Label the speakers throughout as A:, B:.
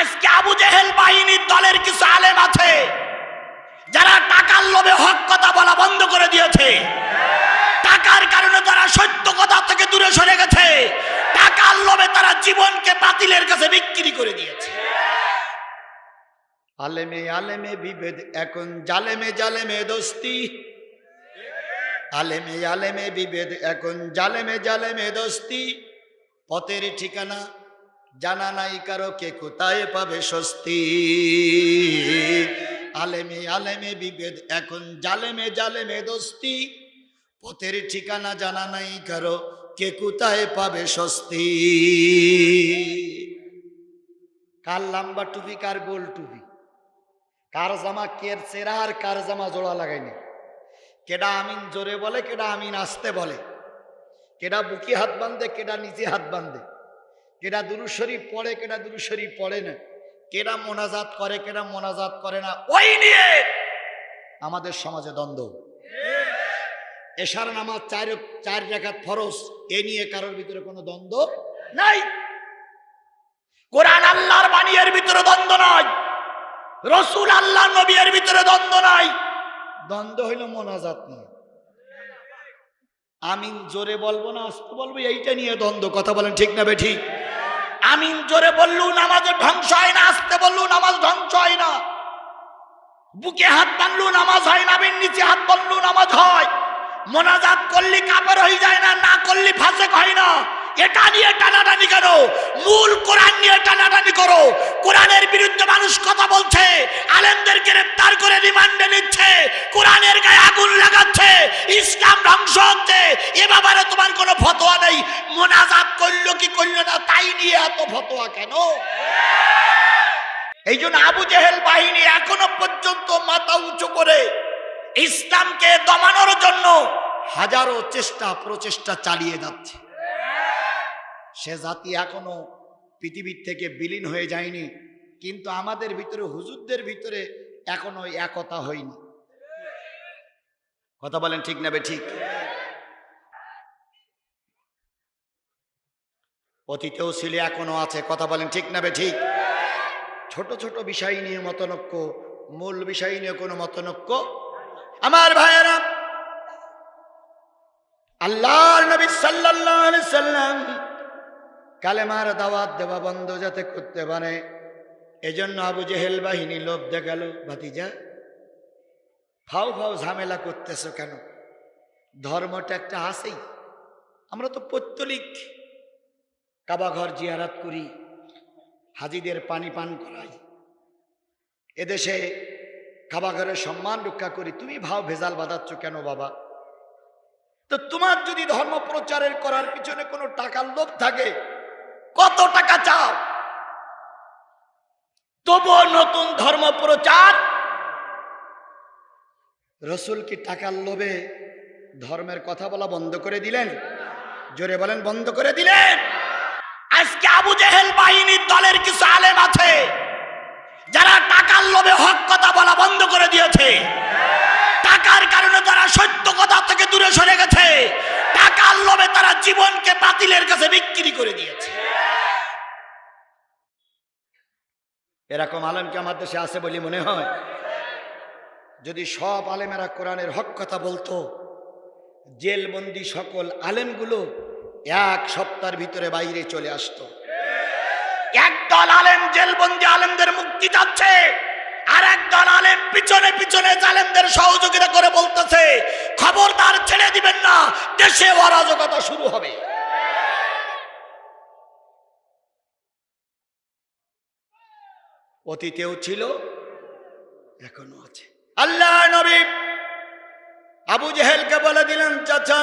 A: আজকে আবু জেহেল বাহিনীর দলের কিছু আলেম আছে, যারা টাকার লোভে হক কথা বলা বন্ধ করে দিয়েছে। টাকার কারণে তারা সত্য কথা থেকে দূরে সরে গেছে। টাকার লোভে তারা জীবনকে বাতিলের কাছে বিক্রি করে দিয়েছে।
B: আলেমে আলেমে বিভেদ, এখন জালেমে জালেমে দোস্তি। আলেমে আলেমে বিভেদ, এখন জালেমে জালেমে দোস্তি। পথের ঠিকানা জানা নাই কারও কে কোথায় পাবে স্বস্তি। আলেমে আলেমে বিভেদ, এখন জালেমে জালেমে দোস্তি। পথের ঠিকানা জানা নাই কারও কে কোথায় পাবে স্বস্তি। কার লাম্বা টুপি, কার গোল টুপি? কার জামা কের চেরা আর কার জামা জোড়া লাগাইনি কেডা আমিন জোরে বলে, কেডা আমিন আসতে বলে? কেডা বুকি হাত বান্ধে কেডা নিচে হাত বান্ধে কেডা দুরুশরী পড়ে, কেডা দুরুশরী পড়ে না। কেডা মোনাজাত করে, কেডা মোনাজাত করে না, ওই নিয়ে আমাদের সমাজে দ্বন্দ্ব। এশার নামাজ চার চার রেখাত ফরজ, এ নিয়ে কারোর ভিতরে কোনো দ্বন্দ্ব
A: নাই। কোরআন আল্লাহর বাণীর ভিতরে দ্বন্দ্ব নয় রসুল আল্লাহ নবীর ভিতরে দ্বন্দ্ব নাই।
B: দ্বন্দ্ব হইল মোনাজাত নিয়ে। আমিন জোরে বলব না, আসতে বলব, এইটা নিয়ে দ্বন্দ্ব। কথা বলেন ঠিক না বে ঠিক?
A: আমিন জোরে বললু নামাজে ধ্বংস হয় না, আসতে বললু নামাজ ধ্বংস হয় না। বুকে হাত বানলু নামাজ হয় না বিন নিচে হাত বানলু নামাজ হয়। মোনাজাত করলি কাপড় হয়ে যায় না না করলি ফাঁসেক হয় না। এটা নিয়ে টানাটানি কেন মূল কোরআন নিয়ে টানাটানি করো। কোরআনের বিরুদ্ধে মানুষ কথা বলছে, আলেমদের গ্রেপ্তার করে রিমান্ডে নিচ্ছে, কোরআনের গায়ে আগুন লাগাচ্ছে, ইসলাম ধ্বংস হচ্ছে। এ ব্যাপারে তোমার কোনো ফতোয়া নেই। মোনাজাত করল কি করল না, তাই নিয়ে এত ফতোয়া কেন? এই জন্য আবু জেহেল বাহিনী এখনও পর্যন্ত মাথা উঁচু করে ইসলামকে দমানোর জন্য
B: হাজারো চেষ্টা, প্রচেষ্টা চালিয়ে যাচ্ছে। সে জাতি এখনও পৃথিবীর থেকে বিলীন হয়ে যায়নি, কিন্তু আমাদের ভিতরে, হুজুরদের ভিতরে এখনও একতা হয়নি। কথা বলেন ঠিক না ঠিক? অতীতেও ছিল, এখনও আছে, কথা বলেন ঠিক না ঠিক? ছোট ছোট বিষয় নিয়ে মতনক্য, মূল বিষয় নিয়ে কোনো মতনক্য? আমার ভাইয়েরা, আল্লাহর নবী আলাইহি সাল্লাম কালেমার দাওয়াত দেওয়া বন্ধ যাতে করতে পারে। এজন্য আবু জেহেল বাহিনী লোভ দেখাল, ভাতিজা, ফাও ফাও ঝামেলা করতেছো কেন? ধর্মটা একটা আছেই। আমরা তো পৈত্তলিক কাবাঘর জিয়ারাত করি, হাজিদের পানি পান করাই। এদেশে কাবাঘরের সম্মান রক্ষা করি। তুমি ভাও ভেজাল বাঁধাচ্ছ কেন বাবা? তো তোমার যদি ধর্ম প্রচারের করার পিছনে কোনো টাকার লোভ থাকে কত টাকা চাও?
A: তবুও নতুন ধর্ম প্রচার।
B: রসুল কি টাকার লোভে ধর্মের কথা বলা বন্ধ করে দিলেন? জোরে বলেন বন্ধ করে দিলেন।
A: আজকে আবু জেহেল বাহিনীর দলের কিছু আলেম আছে যারা টাকার লোভে হক কথা বলা বন্ধ করে দিয়েছে। টাকার কারণে তারা সত্য কথা থেকে দূরে সরে গেছে জীবনকে বাতিলের কাছে বিক্রি করে দিয়েছে।
B: এরকম আলেম কি আমার দেশে আছে বলে মনে হয়? যদি সব আলেমেরা কোরআনের হক কথা বলতো, জেলবন্দি সকল আলেমগুলো এক সপ্তাহের ভিতরে বাইরে চলে আসতো।
A: একদল আলেম জেলবন্দি আলেমদের মুক্তি চাচ্ছে, আর একদল আলেম পিছনে পিছনে জালেমদের সহযোগিতা করে বলতেছে, খবরদার ছেড়ে দিবেন না, দেশে অরাজকতা শুরু হবে।
B: অতীতেও ছিল, এখনও আছে।
A: আল্লাহ নবী
B: আবু জেহেলকে বলে দিলেন, চাচা,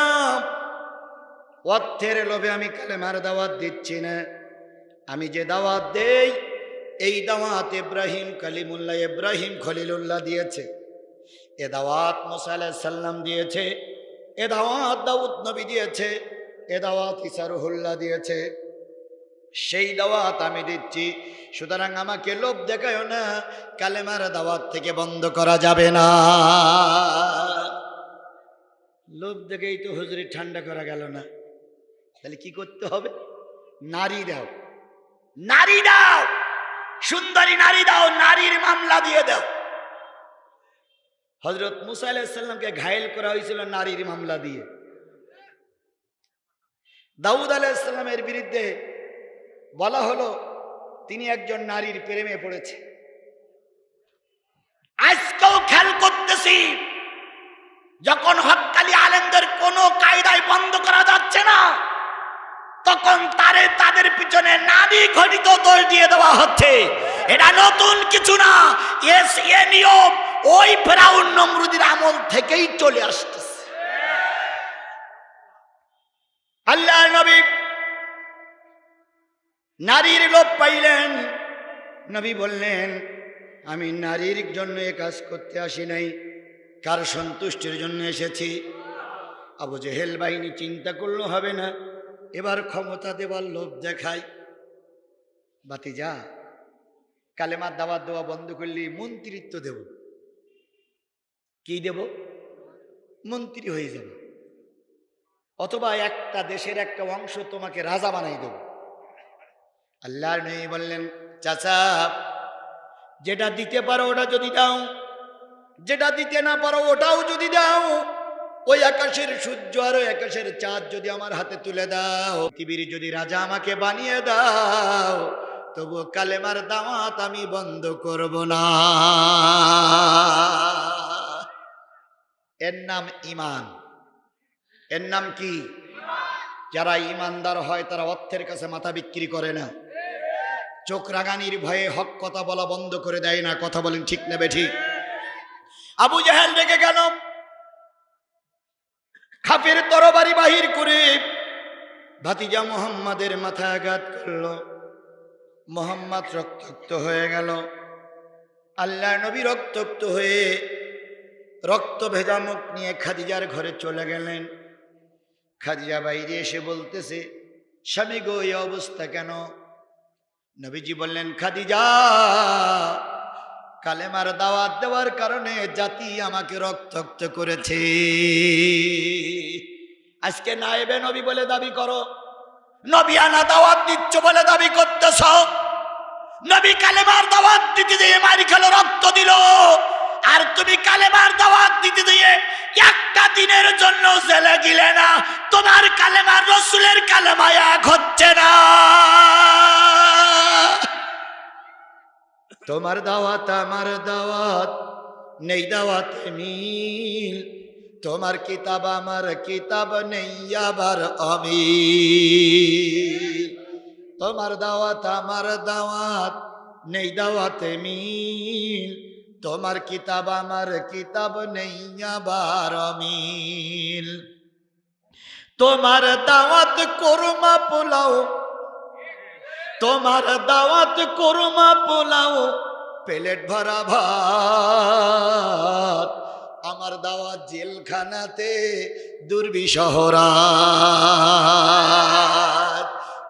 B: অর্থের লোভে আমি কালেমার দাওয়াত দিচ্ছি না। আমি যে দাওয়াত দেই, এই দাওয়াত ইব্রাহিম কালিমুল্লাহ, ইব্রাহিম খলিলুল্লাহ দিয়েছে। এ দাওয়াত মুসা সাল্লাম দিয়েছে। এ দাওয়াত দাউদ নবী দিয়েছে। এ দাওয়াত ইসারুহুল্লাহ দিয়েছে। সেই দাওয়াত আমি দিচ্ছি। সুতরাং আমাকে লোভ দেখায় না, কালেমার দাওয়াত থেকে বন্ধ করা যাবে না। লোভ দেখেই তো হুজুরি ঠান্ডা করা গেল না। তাহলে কি করতে হবে? নারী দাও।
A: নারী দাও! সুন্দরী নারী দাও, নারীর মামলা দিয়ে দাও।
B: হজরত মুসা আলাইসাল্লামকে ঘায়েল করা হয়েছিল নারীর মামলা দিয়ে। দাউদ আলাইসাল্লামের বিরুদ্ধে বলা হলো, তিনি একজন নারীর প্রেমে পড়েছে।
A: আজকেও খেয়াল করতেছি, যখন হকালি আলেমদের কোনো কায়দায় বন্ধ করা যাচ্ছে না, তখন তারে তাদের পিছনে নারী ঘটিত দোষ দিয়ে দেওয়া হচ্ছে। এটা নতুন কিছু না, এস এ নিয়ম ওই ফেরাউন নমরুদির আমল থেকেই চলে আসতেছে।
B: আল্লাহ নবী নারীর লোভ পাইলেন। নবী বললেন, আমি নারীর জন্য এ কাজ করতে আসি নাই। কার সন্তুষ্টির জন্য এসেছি? আবু জেহেল বাহিনী চিন্তা করল, হবে না। এবার ক্ষমতা দেবার লোভ দেখায় বাতি যা কালেমার দাওয়াত দেওয়া বন্ধ করলে, মন্ত্রিত্ব দেব। কি দেব? মন্ত্রী হয়ে যাব। অথবা একটা দেশের একটা অংশ তোমাকে রাজা বানাই দেব। আল্লাহর নবী বললেন, চাচা, যেটা দিতে পারো ওটা যদি দাও, যেটা দিতে না পারো ওটাও যদি দাও। ওই আকাশের সূর্য আর ওই আকাশের চাঁদ যদি আমার হাতে তুলে দাও, পৃথিবীর যদি রাজা আমাকে বানিয়ে দাও তবু কালেমার দাওয়াত আমি বন্ধ করব না। এর নাম ইমান এর নাম কি? যারা ইমানদার হয় তারা অর্থের কাছে মাথা বিক্রি করে না। চোখ রাগানির ভয়ে হক কথা বলা বন্ধ করে দেয় না, কথা বলেন ঠিক নেবে ঠিক আবু জাহেল রেগে গেল। খাপের তরবারি বাহির করে ভাতিজা মোহাম্মদের মাথা আঘাত করল। মোহাম্মদ রক্তাক্ত হয়ে গেল। আল্লাহ নবী রক্তাক্ত হয়ে রক্ত ভেজা মুখ নিয়ে খাদিজার ঘরে চলে গেলেন। খাদিজা বাইরে এসে বলতেছে, স্বামী গো, এই অবস্থা কেন? নবীজি বললেন, খাদিজা, কালেমার দাওয়াত দেওয়ার কারণে জাতি আমাকে রক্তাক্ত করেছে। আজকে নায়েবে নবী বলে দাবি করো।
A: নবী আনা দাওয়াত দিচ্ছ বলে দাবি করতেছ। নবী কালেমার দাওয়াত দিতে দিয়ে মারি খেলো, রক্ত দিল। আর তুমি কালেমার দাওয়াত দিতে দিয়ে একটা দিনের জন্য জেলে গিলে না। তোমার কালেমার রসুলের কালেমা এক হচ্ছে না।
B: তোমার দাওয়াত আমার দাওয়াত, নেই দাওয়াত মিল। তোমার কিতাব আমার কিতাব, নেই আবার অমিল। তোমার দাওয়াত আমার দাওয়াত, নেই দাওয়াতে মিল। তোমার কিতাব আমার কিতাব, নেই আবার অমিল। তোমার দাওয়াত কোরমা পোলাও তোমার দাওয়াত কোরমা, পোলাও, প্লেট ভরা ভাত। আমার দাওয়াত জেলখানাতে দুর্বিশহরা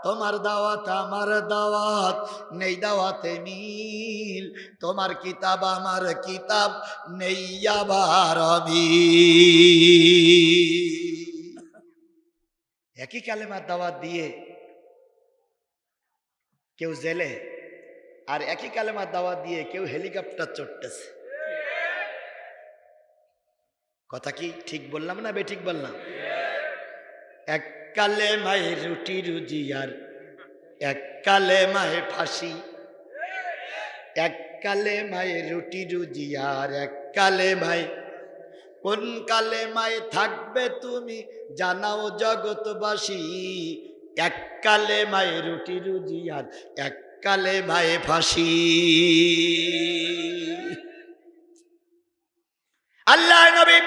B: তোমার দাওয়াত, আমার দাওয়াত, নেই দাওয়াতে মিল। তোমার কিতাব, আমার কিতাব, নেই আবার একই কালেমার দাওয়াত দিয়ে কেউ জেলে, আর একই কালেমার দাওয়া দিয়ে কেউ হেলিকপ্টার চড়তেছে। কথা কি ঠিক বললাম না বেঠিক বললাম? এক কালে মায়ে রুটি রুজি আর এক কালে মায়ে ফাঁসি। এক কালে মায়ে রুটি রুজি আর এক কালে মায়ে কোন কালে মায়ে থাকবে তুমি জানাও জগৎবাসী। এক কালে মায়ে রুটি রুজি আর এককালে মায়ে ফাঁসি। আল্লাহ নবী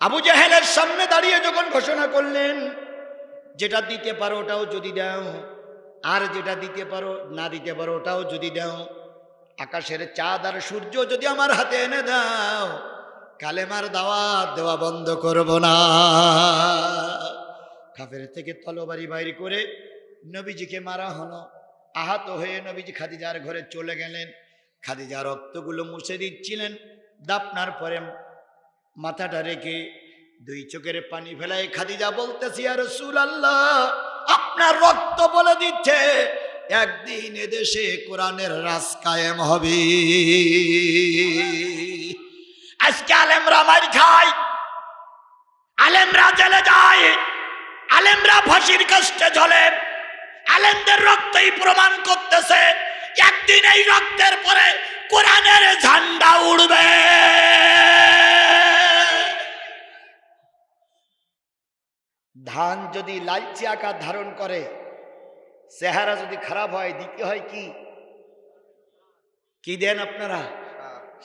B: আবু জাহেলের সামনে দাঁড়িয়ে যখন ঘোষণা করলেন, যেটা দিতে পারো ওটাও যদি দাও, আর যেটা দিতে পারো, না দিতে পারো ওটাও যদি দাও, আকাশের চাঁদ আর সূর্য যদি আমার হাতে এনে দাও, কালেমার দাওয়াত দেওয়া বন্ধ করব না। খাফের থেকে তলবারি বাইর করে নবীজিকে মারা হলো। আহত হয়ে নবীজি খাদিজার ঘরে চলে গেলেন। খাদিজা রক্তগুলো মুছে দিচ্ছিলেন। দাপনার পরে মাথাটা রেখে দুই চোখের পানি ফেলায় খাদিজা বলতেছি আর সুল আল্লাহ আপনার রক্ত বলে দিচ্ছে, একদিন এদেশে কোরআনের রাজ কায়েম হবে।
A: আজকে আলেমরা মার খায়, আলেমরা জেলে যায় আলেমরা ফাঁসির কষ্টে ঝলে। আলেমদের রক্তই প্রমাণ করতেছে, একদিন এই রক্তের পরে কোরআনের ঝান্ডা উড়বে।
B: ধান যদি লালচে আকার ধারণ করে, চেহারা যদি খারাপ হয়, দিতে হয় কি? কি দেন আপনারা?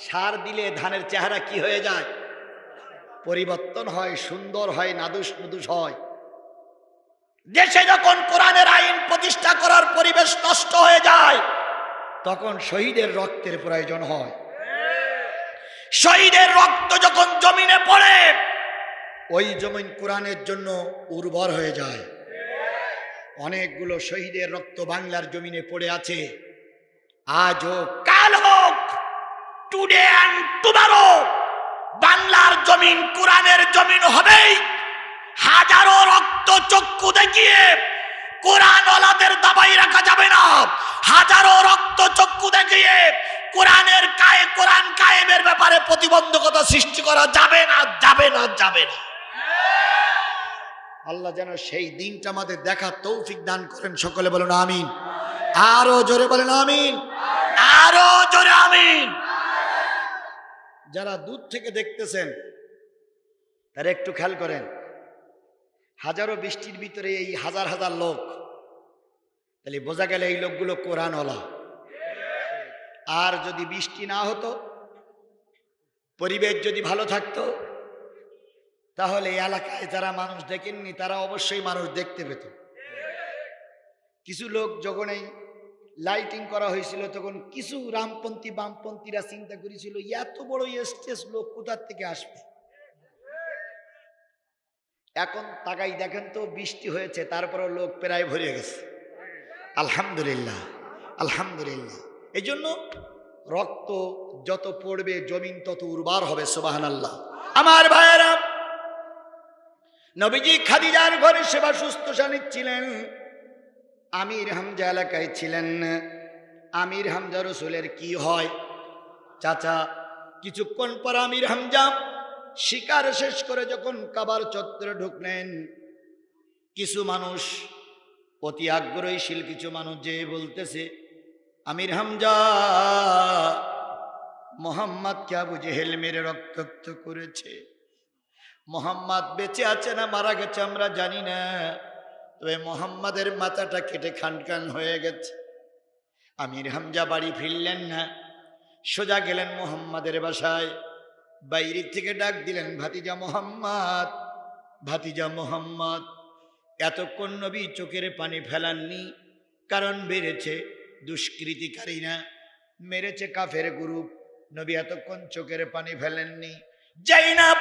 B: সার দিলে ধানের চেহারা কি হয়ে যায়? পরিবর্তন হয়, সুন্দর হয় নাদুস নুদুস হয়।
A: দেশে যখন কোরআনের আইন প্রতিষ্ঠা করার পরিবেশ নষ্ট হয়ে যায়,
B: তখন শহীদের রক্তের প্রয়োজন হয়।
A: শহীদের রক্ত যখন জমিনে পড়ে,
B: ওই জমিন কোরআনের জন্য উর্বর হয়ে যায়। অনেকগুলো শহীদের রক্ত বাংলার জমিনে পড়ে আছে। আজও
A: কাল হোক টুডে অ্যান্ড বাংলার জমিন কোরআনের জমিন হবেই। হাজারো রক্ত চক্ষু দেখিয়ে কোরআন ওলাদের দাবাই রাখা যাবে না। হাজারো রক্ত চক্ষু দেখিয়ে কোরআনের কায়ে কোরআন কায়েমের ব্যাপারে প্রতিবন্ধকতা সৃষ্টি করা যাবে না যাবে না যাবে না।
B: আল্লাহ যেন সেই দিনটা আমাদের দেখার তৌফিক দান করেন, সকলে বলুন আমিন। আরও জোরে বলেন আমিন।
A: আরও জোরে আমিন।
B: যারা দূর থেকে দেখতেছেন, তারা একটু খেয়াল করেন। হাজারো বৃষ্টির ভিতরে এই হাজার হাজার লোক। তাহলে বোঝা গেল এই লোকগুলো কোরআনওয়ালা। আর যদি বৃষ্টি না হতো, পরিবেশ যদি ভালো থাকতো, তাহলে এই এলাকায় যারা মানুষ দেখেননি, তারা অবশ্যই মানুষ দেখতে পেত। কিছু লোক যখন এই লাইটিং করা হয়েছিল, তখন কিছু রামপন্থী বামপন্থীরা চিন্তা করেছিল, এত বড় স্টেজ লোক কোথার থেকে আসবে? এখন তাকাই দেখেন তো বৃষ্টি হয়েছে, তারপরও লোক প্রায় ভরে গেছে। আলহামদুলিল্লাহ আলহামদুলিল্লাহ। এই জন্য রক্ত যত পড়বে, জমিন তত উর্বার হবে সুবাহান আল্লাহ আমার ভাইয়েরা, নবীজি খাদিজার ঘরে সেবা সুস্থ ছিলেন। আমির হামজা এলাকায় ছিলেন। আমির হামজা রসুলের কি হয়? চাচা, কিছুক্ষণ পর আমির হামজা শিকার শেষ করে যখন কাবার চত্বরে ঢুকলেন, কিছু মানুষ অতি আগ্রহীশীল কিছু মানুষ যে বলতেছে, আমির হামজা, মোহাম্মদকে আবু জেহেল মেরে রক্তাক্ত করেছে। মোহাম্মদ বেঁচে আছে না মারা গেছে আমরা জানি না, তবে মোহাম্মদের মাথাটা কেটে খান খান হয়ে গেছে। আমির হামজা বাড়ি ফিরলেন না, সোজা গেলেন মোহাম্মদের বাসায়। বাইরের থেকে ডাক দিলেন, ভাতিজা মোহাম্মদ ভাতিজা মোহাম্মদ, এতক্ষণ নবী চোখের পানি ফেলাননি, কারণ বেড়েছে দুষ্কৃতিকারীরা, মেরেছে কাফের গ্রুপ, নবী এতক্ষণ চোখের পানি ফেলেননি। জাইনাব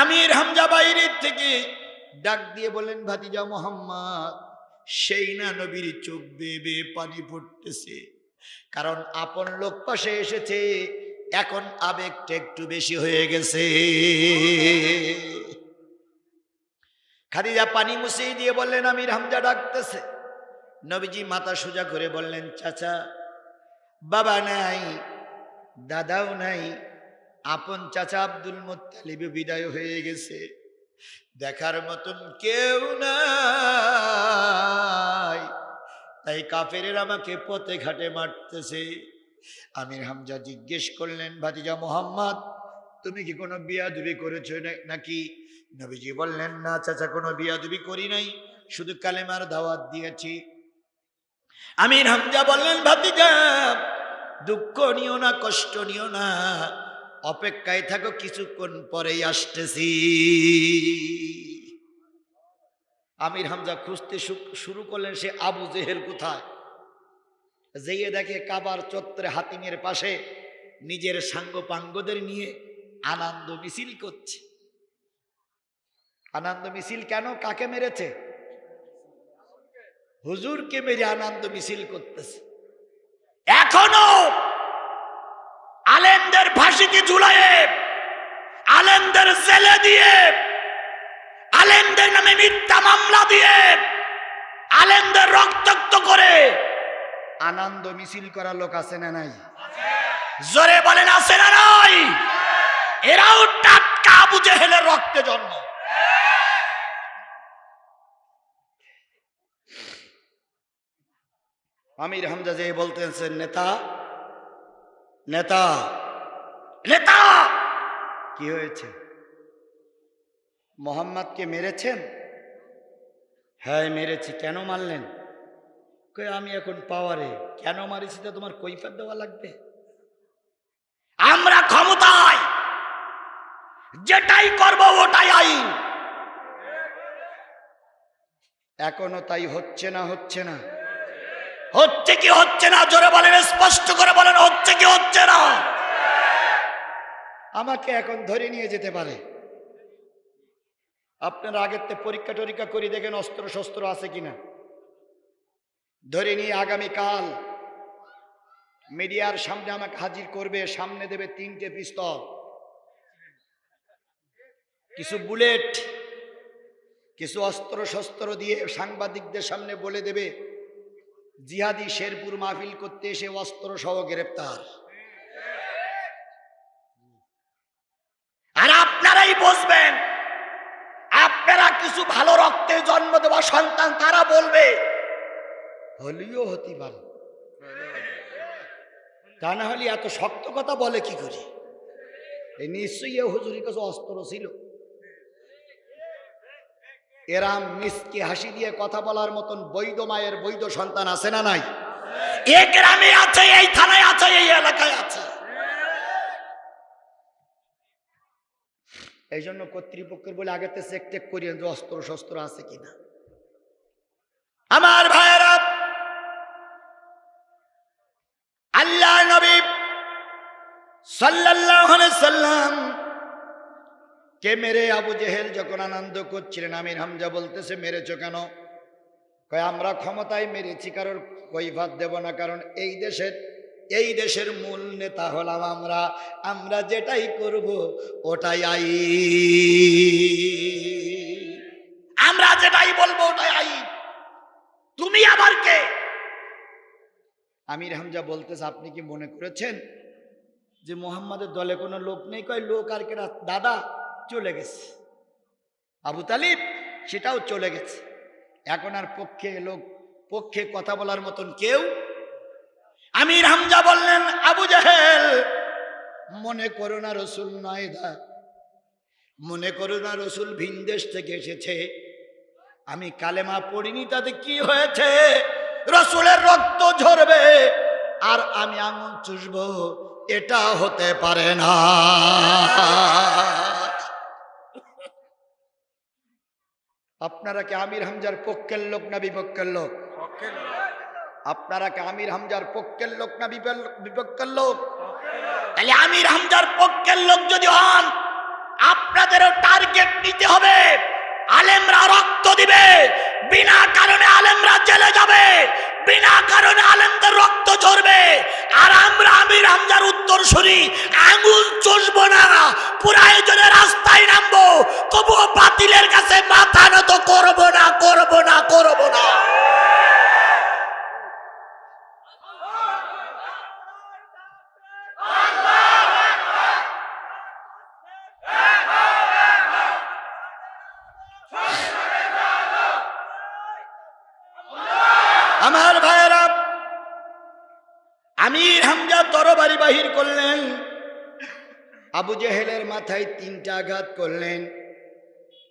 B: আমির হামজা বাইরের থেকে ডাক দিয়ে বললেন, ভাতিজা মোহাম্মদ, সেই না নবীর চোখ বেয়ে বেয়ে পানি পড়তেছে, কারণ আপন লোক পাশে এসেছে এখন আবেগটা একটু বেশি হয়ে গেছে। খাদিজা পানি মুছিয়ে দিয়ে বললেন, আমির হামজা ডাকতেছে। নবীজি মাথা সোজা করে বললেন, চাচা, বাবা নাই, দাদাও নাই, আপন চাচা আব্দুল মোত্তালিব বিদায় হয়ে গেছে। দেখার মতন কেউ নাই। তাই কাফেরের আমাকে পথে ঘাটে মারতেছে। আমির হামজা জিজ্ঞেস করলেন, ভাতিজা মোহাম্মদ, তুমি কি কোনো বিয়াদুবি করেছ নাকি? নবীজি বললেন, না চাচা, কোনো বিয়াদুবি করি নাই, শুধু কালেমার দাওয়াত দিয়েছি। আমির হামজা বললেন, ভাতিজা, দুঃখ নিও না, কষ্ট নিও না, অপেক্ষায় থাকো, কিছুক্ষণ পরেই আসতেছি। আমির হামজা খুঁজতে শুরু করলেন, সে আবু জেহেল কোথায়? যেয়ে দেখে কাবার চত্বরে হাতিমের পাশে নিজের সাঙ্গ পাঙ্গদের নিয়ে আনন্দ মিছিল করছে। আনন্দ মিছিল কেন? কাকে মেরেছে? হুজুরকে মেরে আনন্দ মিছিল করতেছে।
A: এখনও আলেমদের ফাঁসিকে ঝুলায়ে, আলেমদের জেলে দিয়ে, আলেমদের নামে মিথ্যা মামলা দিয়ে, আলেমদের রক্তাক্ত করে
B: আনন্দ মিছিল করা লোক আছে না নাই?
A: জোরে বলেন আছে না নাই? এরাও টাটকা আবু জেহেলের রক্তে জন্ম।
B: আমির হামজা যে বলতেছেন নেতা? নেতা?
A: নেতা!
B: কি হয়েছে? মোহাম্মদকে মেরেছেন? হ্যাঁ মেরেছি। কেন মারলেন? আমি এখন পাওয়ারে? কেন মারিছি তা তোমার কৈফাত দেওয়া লাগবে?
A: আমরা ক্ষমতায়। যেটাই করব ওটাই আইন।
B: এখনও তাই হচ্ছে না হচ্ছে না?
A: হচ্ছে কি হচ্ছে না? জোরে বলেন, স্পষ্ট করে বলেন, হচ্ছে কি হচ্ছে না?
B: আমাকে এখন ধরে নিয়ে যেতে পারে। আপনারা আগের পরীক্ষা টরীক্ষা করে দেখেন অস্ত্র শস্ত্র আছে কিনা। ধরে নিয়ে আগামীকাল মিডিয়ার সামনে আমাকে হাজির করবে, সামনে দেবে তিনটে পিস্তল। কিছু বুলেট, কিছু অস্ত্র শস্ত্র দিয়ে সাংবাদিকদের সামনে বলে দেবে, জিহাদি শেরপুর মাহফিল করতে এসে অস্ত্র সহ গ্রেপ্তার।
A: আর আপনারাই বসবেন, আপনারা কিছু ভালো রক্তে জন্ম দেওয়া সন্তান, তারা বলবে
B: হলেও হতে পারে তা না হলে এত শক্ত কথা বলে কি করে? এই নিশ্চয়ই হুজুরের কাছে অস্ত্র ছিল। এরাম মিসকে হাসি দিয়ে কথা বলার মতন বৈধ মায়ের বৈধ সন্তান আছে না নাই?
A: এ গ্রামে আছে এই থানায় আছে এই এলাকায় আছে।
B: এই জন্য কর্তৃপক্ষের বলে আগেতে চেক টেক করিয়েন যে অস্ত্র শস্ত্র আছে কিনা।
A: আমার ভাইয়েরা আল্লাহ নবী
B: সাল্লাল্লাহু আলাইহি সাল্লাম, কে মেরে আবু জেহেল যখন আনন্দ করছিলেন? আমির হামজা বলতেছে, মেরেছ কেন? কয়, আমরা ক্ষমতায় মেরেছি, কারোর কৈফাত দেব না, কারণ এই দেশের এই দেশের মূল নেতা হলাম আমরা। আমরা যেটাই করব, ওটাই আই
A: আমরা যেটাই বলব, ওটাই আইন। তুমি আবার কে?
B: আমির হামজা বলতেছে, আপনি কি মনে করেছেন যে মোহাম্মদের দলে কোনো লোক নেই, কয় লোক আর কেনা, দাদা চলে গেছে। আবু তালিব সেটাও চলে গেছে। এখন আর পক্ষে লোক, পক্ষে কথা বলার মতন কেউ
A: আমির হামজা বললেন, আবু জাহেল,
B: মনে করো না রসুল নয় দা মনে করো না রসুল ভিনদেশ থেকে এসেছে। আমি কালেমা পড়িনি, তাতে কি হয়েছে? রসুলের রক্ত ঝরবে, আর আমি আঙুল চুষবো এটা হতে পারে না। আপনারা কি আমির হামজার পক্ষের লোক না বিপক্ষের লোক? আপনারা কি আমির হামজার পক্ষের লোক না বিপক্ষের লোক?
A: তাহলে আমির হামজার পক্ষের লোক যদি হন, আপনাদেরও টার্গেট নিতে হবে। আলেমরা রক্ত দিবে, বিনা কারণে আলেমরা জেলে যাবে। বিনা কারণে আলেমদের রক্ত ঝরবে। আর আমরা আমির হামজার উত্তর শুনি, আঙুল চষবো না, পুরায়োজনে রাস্তায় নামবো, তবুও বাতিলের কাছে মাথা নত করব না করব না করব না।
B: আমির হামজা তরবারি বাহির করলেন। আবু জেহেলের মাথায় তিনটা আঘাত করলেন।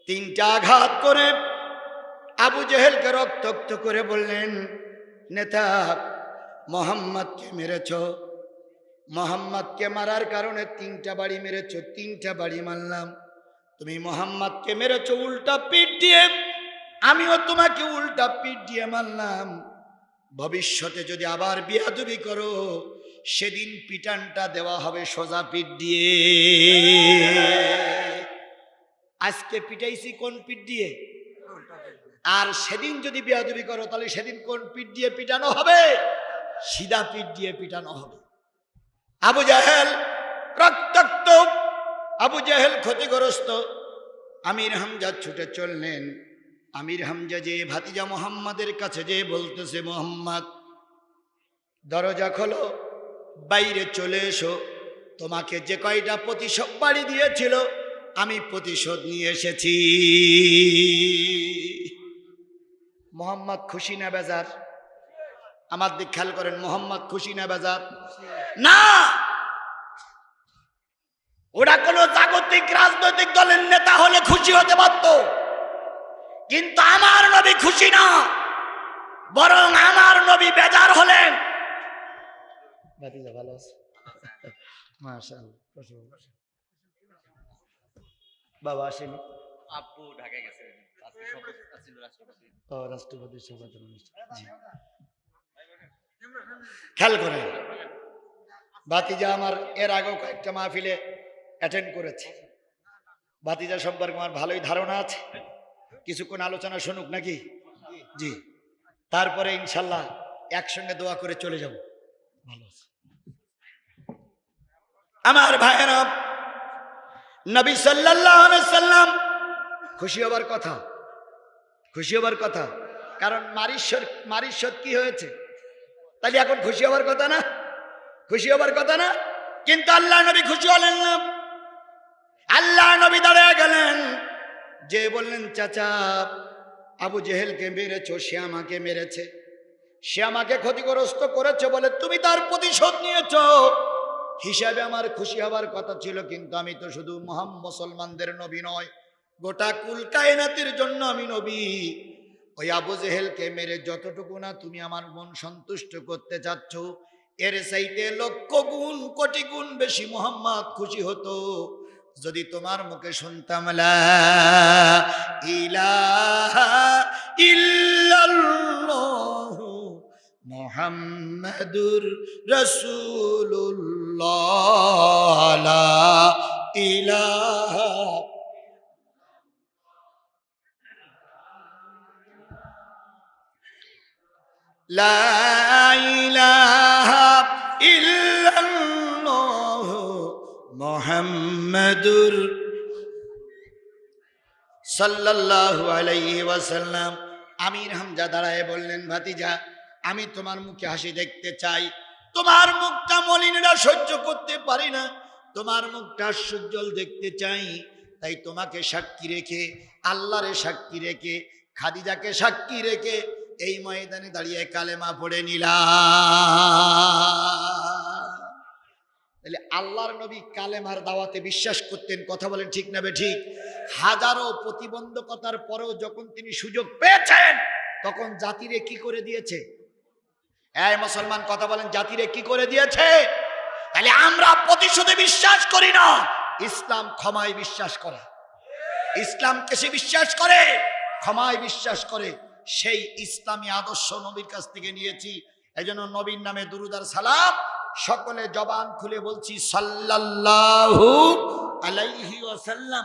B: তিনটা আঘাত করে আবু জেহেলকে রক্তাক্ত করে বললেন, নেতা, মোহাম্মদকে মেরেছ। মোহাম্মদকে মারার কারণে তিনটা বাড়ি মেরেছ, তিনটা বাড়ি মারলাম। তুমি মোহাম্মদকে মেরেছ, উল্টা পিঠ দিয়ে। আমিও তোমাকে উল্টা পিঠ দিয়ে মারলাম। ভবিষ্যতে যদি আবার বিয়াদুবি করো, সেদিন পিটানটা দেওয়া হবে সোজা পিঠ দিয়ে। আজকে পিটাইছি কোন পিঠ দিয়ে? আর সেদিন যদি বিয়াদুবি করো, তাহলে সেদিন কোন পিঠ দিয়ে পিটানো হবে? সিধা পিঠ দিয়ে পিটানো হবে। আবু জাহেল রক্তাক্ত, আবু জাহেল ক্ষতিগ্রস্ত। আমির হামজা ছুটে চললেন। আমির হামজা যে ভাতিজা মোহাম্মদের কাছে যে বলতেছে, মোহাম্মদ, দরজা খোলো, বাইরে চলে এসো। তোমাকে যে কয়টা প্রতিশোধ বাড়ি দিয়েছিল, আমি প্রতিশোধ নিয়ে এসেছি। মোহাম্মদ খুশি না বেজার? আমার দিক খেয়াল করেন, মোহাম্মদ খুশি না বেজার?
A: না! ওরা কোনো জাগতিক রাজনৈতিক দলের নেতা হলে খুশি হতে পারত। কিন্তু আমার নবী খুশি না। বরং আমার নবী বেজার হলেন।
B: ভাতিজা ভালো আছে। বাবা আসেনি?
C: আব্বু ঢাকায় গেছে।
B: ও রাষ্ট্রপতির শপথ খেয়াল করে ভাতিজা আমার এর আগেও কয়েকটা মাহফিলে অ্যাটেন্ড করেছে। ভাতিজা সম্পর্কে আমার ভালোই ধারণা আছে। কিছুক্ষণ আলোচনা শুনুক নাকি? জি। তারপরে ইনশাল্লাহ একসঙ্গে দোয়া করে চলে যাব। ভালো
A: আমার ভাইয়েরা, নবী সাল্লাম
B: খুশি হবার কথা, খুশি হবার কথা, কারণ মারিশ্বর মারিশ্বর কি হয়েছে? তাহলে এখন খুশি হবার কথা না? খুশি হবার কথা না?
A: কিন্তু আল্লাহ নবী খুশি হলেন না। আল্লাহ নবী দাঁড়িয়ে গেলেন।
B: যে বললেন, চাচা, আবু জেহেলকে মেরেছ, সে আমাকে মেরেছে। সে আমাকে ক্ষতিগ্রস্ত করেছে বলে তুমি তার প্রতিশোধ নিয়েছ। হিসাবে আমার খুশি হবার কথা ছিল, কিন্তু আমি তো শুধু মহাম মুসলমানদের নবী নয়, গোটা কুল কায়নাতের জন্য আমি নবী। ওই আবু জেহেলকে মেরে যতটুকু না তুমি আমার মন সন্তুষ্ট করতে চাচ্ছ, এর সাইতে লক্ষ গুণ, কোটি গুণ বেশি মোহাম্মদ খুশি হতো। যদি তোমার মুখে শুনতাম মুহাম্মাদুর রাসূলুল্লাহ লা ইলাহা লা ইলাহা ইল্লাল্লাহু মুহাম্মাদুর সাল্লাল্লাহু আলাইহি ওয়াসাল্লাম। আমির হামজা দাঁড়ায় বললেন, ভাতিজা, আমি তোমার মুখে হাসি দেখতে চাই। তোমার মুখটা মলিনরা সহ্য করতে পারি না। তোমার মুখটা সুজ্জ্বল দেখতে চাই। তাই তোমাকে সাক্ষী রেখে, আল্লাহরে সাক্ষী রেখে, খাদিজাকে সাক্ষী রেখে এই ময়দানে দাঁড়িয়ে কালেমা পড়ে নিলাম। তাহলে আল্লাহর নবী কালেমার দাওয়াতে বিশ্বাস করতেন, কথা বলেন ঠিক না ঠিক? হাজারো প্রতিবন্ধকতার পরেও যখন তিনি সুযোগ পেয়েছেন, তখন জাতিরে কি করে দিয়েছে? এই মুসলমান, কথা বলেন, জাতিরে কি করে দিয়েছে?
A: তাহলে আমরা প্রতিশোধে বিশ্বাস করি না।
B: ইসলাম ক্ষমায় বিশ্বাস করে। ইসলাম কেসে বিশ্বাস করে, ক্ষমায় বিশ্বাস করে। সেই ইসলামী আদর্শ নবীর কাছ থেকে নিয়েছি। এই জন্য নবীর নামে দুরুদার সালাম। সকলে জবান খুলে বলছি সাল্লাল্লাহু আলাইহি ওয়াসাল্লাম।